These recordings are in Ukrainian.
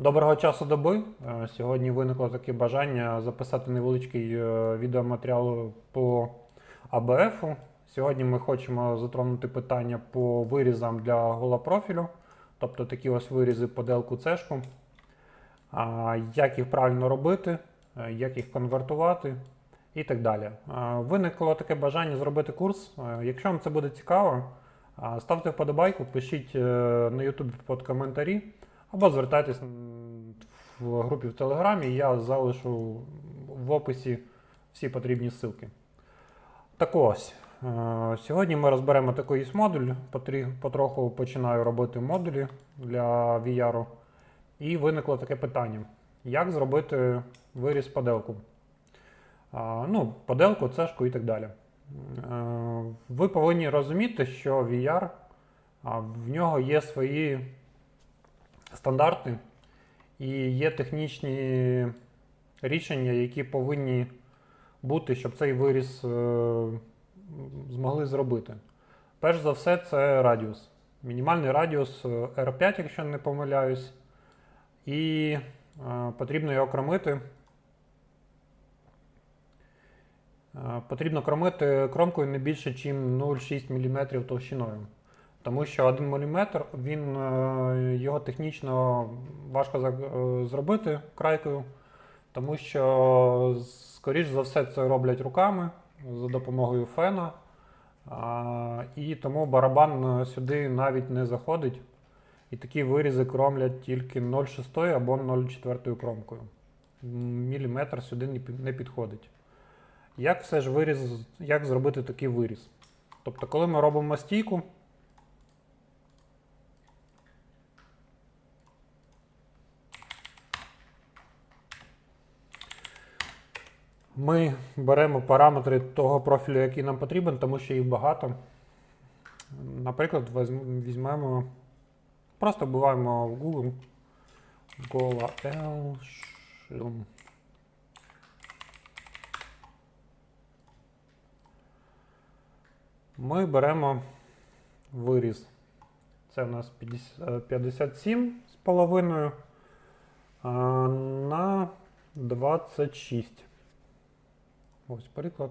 Доброго часу доби. Е, Сьогодні виникло таке бажання записати невеличкий е, відеоматеріал по АБФ. Сьогодні ми хочемо затронути питання по вирізам для голопрофілю, тобто такі ось вирізи по делку цешку. Як їх правильно робити, е, як їх конвертувати і так далі. Виникло таке бажання зробити курс. Якщо вам це буде цікаво, ставте вподобайку, пишіть на YouTube під коментарі. Або звертайтесь в групі в Телеграмі, я залишу в описі всі потрібні ссылки. Так ось, е, сьогодні ми розберемо такий модуль, потроху починаю робити модулі для VR. І виникло таке питання: як зробити виріз поделку? Ну, поделку, цешку і так далі. Е, Ви повинні розуміти, що VR в нього є свої стандарти і є технічні рішення, які повинні бути, щоб цей виріс е, змогли зробити. Перш за все, це радіус. Мінімальний радіус е, R5, якщо не помиляюсь, і е, потрібно його кромити. Потрібно кромити кромкою не більше, ніж 0,6 мм товщиною. Тому що 1 мм він, е, його технічно важко е, зробити крайкою, тому що, скоріш за все, це роблять руками за допомогою фена. І тому барабан е, сюди навіть не заходить. І такі вирізи кромлять тільки 0,6 або 0,4 кромкою. Міліметр сюди не підходить. Як все ж виріз, як зробити такий виріз? Тобто, коли ми робимо стійку, Ми беремо параметри того профілю, який нам потрібен, тому що їх багато. Наприклад, візьмемо, просто вбиваємо в Google Gola L. Ми беремо виріз. Це у нас 50 е, 57 з половиною на 26. Ось приклад.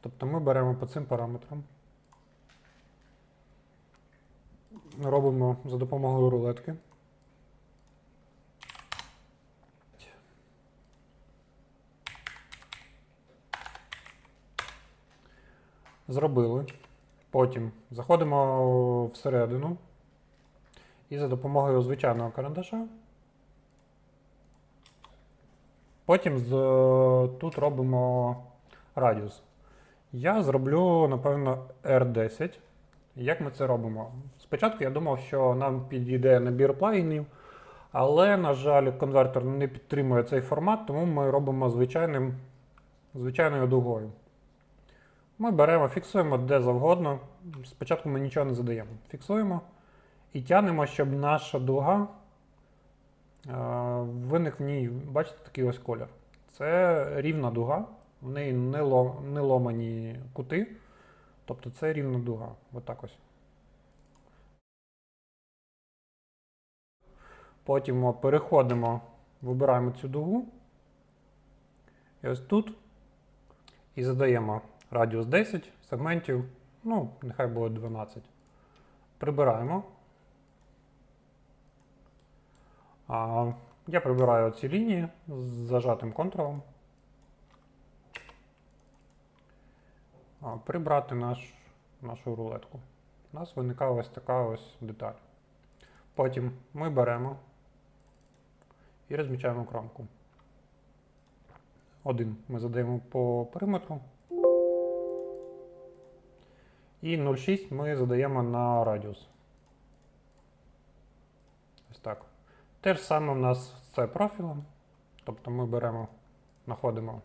Тобто ми беремо по цим параметрам. Робимо за допомогою рулетки. Зробили. Потім заходимо всередину і за допомогою звичайного карандаша Потім з, тут робимо радіус. Я зроблю, напевно, R10. Як ми це робимо? Спочатку я думав, що нам підійде набір плагінів, але, на жаль, конвертер не підтримує цей формат, тому ми робимо звичайним, звичайною дугою. Ми беремо, фіксуємо де завгодно. Спочатку ми нічого не задаємо. Фіксуємо і тягнемо, щоб наша дуга Е, Виник в ній, бачите, такий ось колір. Це рівна дуга, в неї не, ло, не ломані кути. Тобто це рівна дуга. Отак ось. Потім переходимо, вибираємо цю дугу. І ось тут. І задаємо радіус 10 сегментів, ну, нехай буде 12. Прибираємо. А, я прибираю ці лінії з зажатим контролом. Прибрати наш, нашу рулетку. У нас виникає ось така ось деталь. Потім ми беремо і розмічаємо кромку. Один ми задаємо по периметру. І 0,6 ми задаємо на радіус. Ось так. Те ж саме у нас з це профілем. Тобто ми беремо, знаходимо.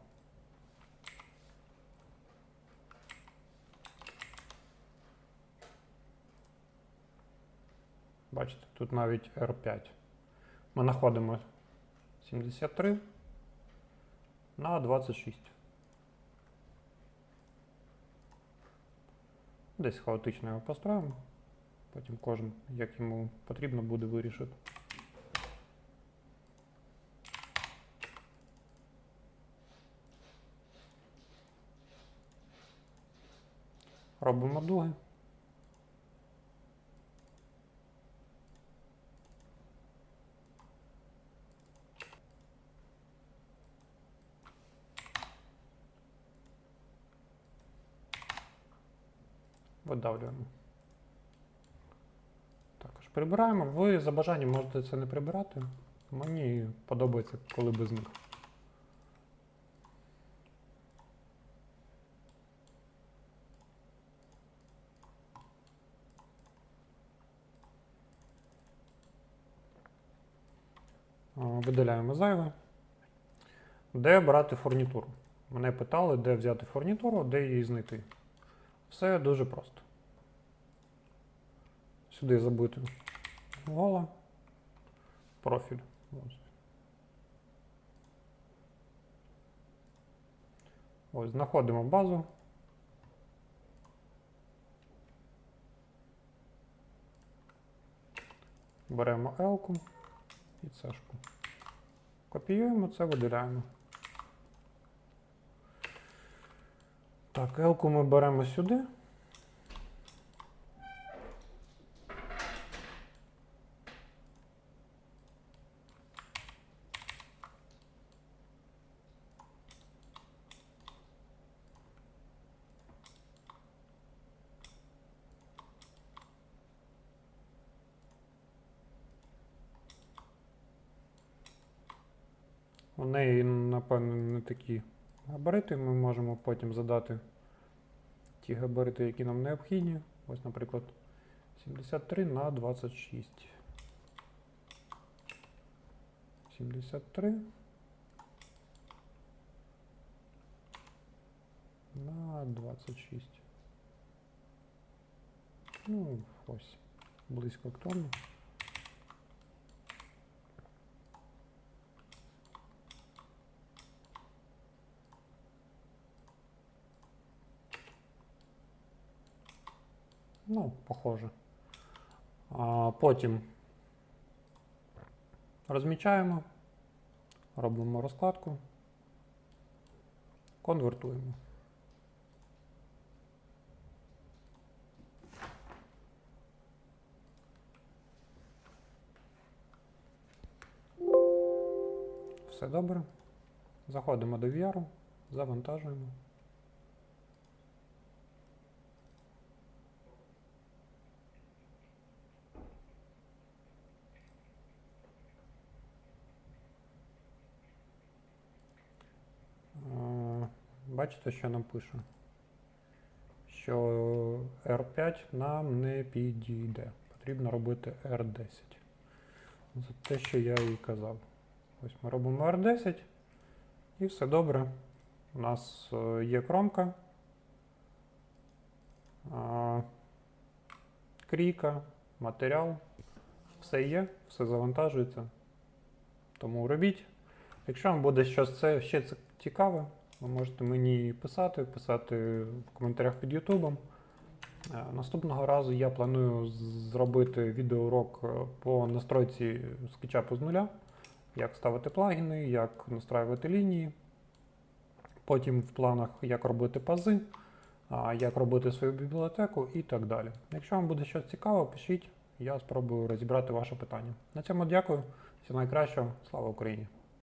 Бачите, тут навіть R5. Ми знаходимо 73 на 26. Десь хаотично його построїмо. Потім кожен, як йому потрібно буде вирішити. Робимо дуги. Видавлюємо. Також прибираємо. Ви за бажанням можете це не прибирати. Мені подобається, коли без них. Видаляємо зайве. Де брати фурнітуру? Мене питали, де взяти фурнітуру, де її знайти. Все дуже просто. Сюди забити гола, профіль. Ось. Ось, знаходимо базу. Беремо L-ку і цешку. Копіюємо це, виділяємо. Так, L-ку ми беремо сюди. У неї, напевно, не такі габарити. Ми можемо потім задати ті габарити, які нам необхідні. Ось, наприклад, 73 на 26. 73 на 26. Ну, ось. Близько к Ну, похоже. А потім розмічаємо, робимо розкладку, конвертуємо. Все добре. Заходимо до VR, завантажуємо. Бачите, що нам пише? Що R5 нам не підійде. Потрібно робити R10. Це те, що я і казав. Ось ми робимо R10 і все добре. У нас е, є кромка, а, крійка, матеріал. Все є, все завантажується. Тому робіть. Якщо вам буде щось це ще цікаве, ви можете мені писати, писати в коментарях під Ютубом. Е, Наступного разу я планую зробити відеоурок е, по настройці скетчапу з нуля, як ставити плагіни, як настраювати лінії. Потім в планах, як робити пази, як робити свою бібліотеку і так далі. Якщо вам буде щось цікаве, пишіть, я спробую розібрати ваше питання. На цьому дякую. Всього найкращого. Слава Україні!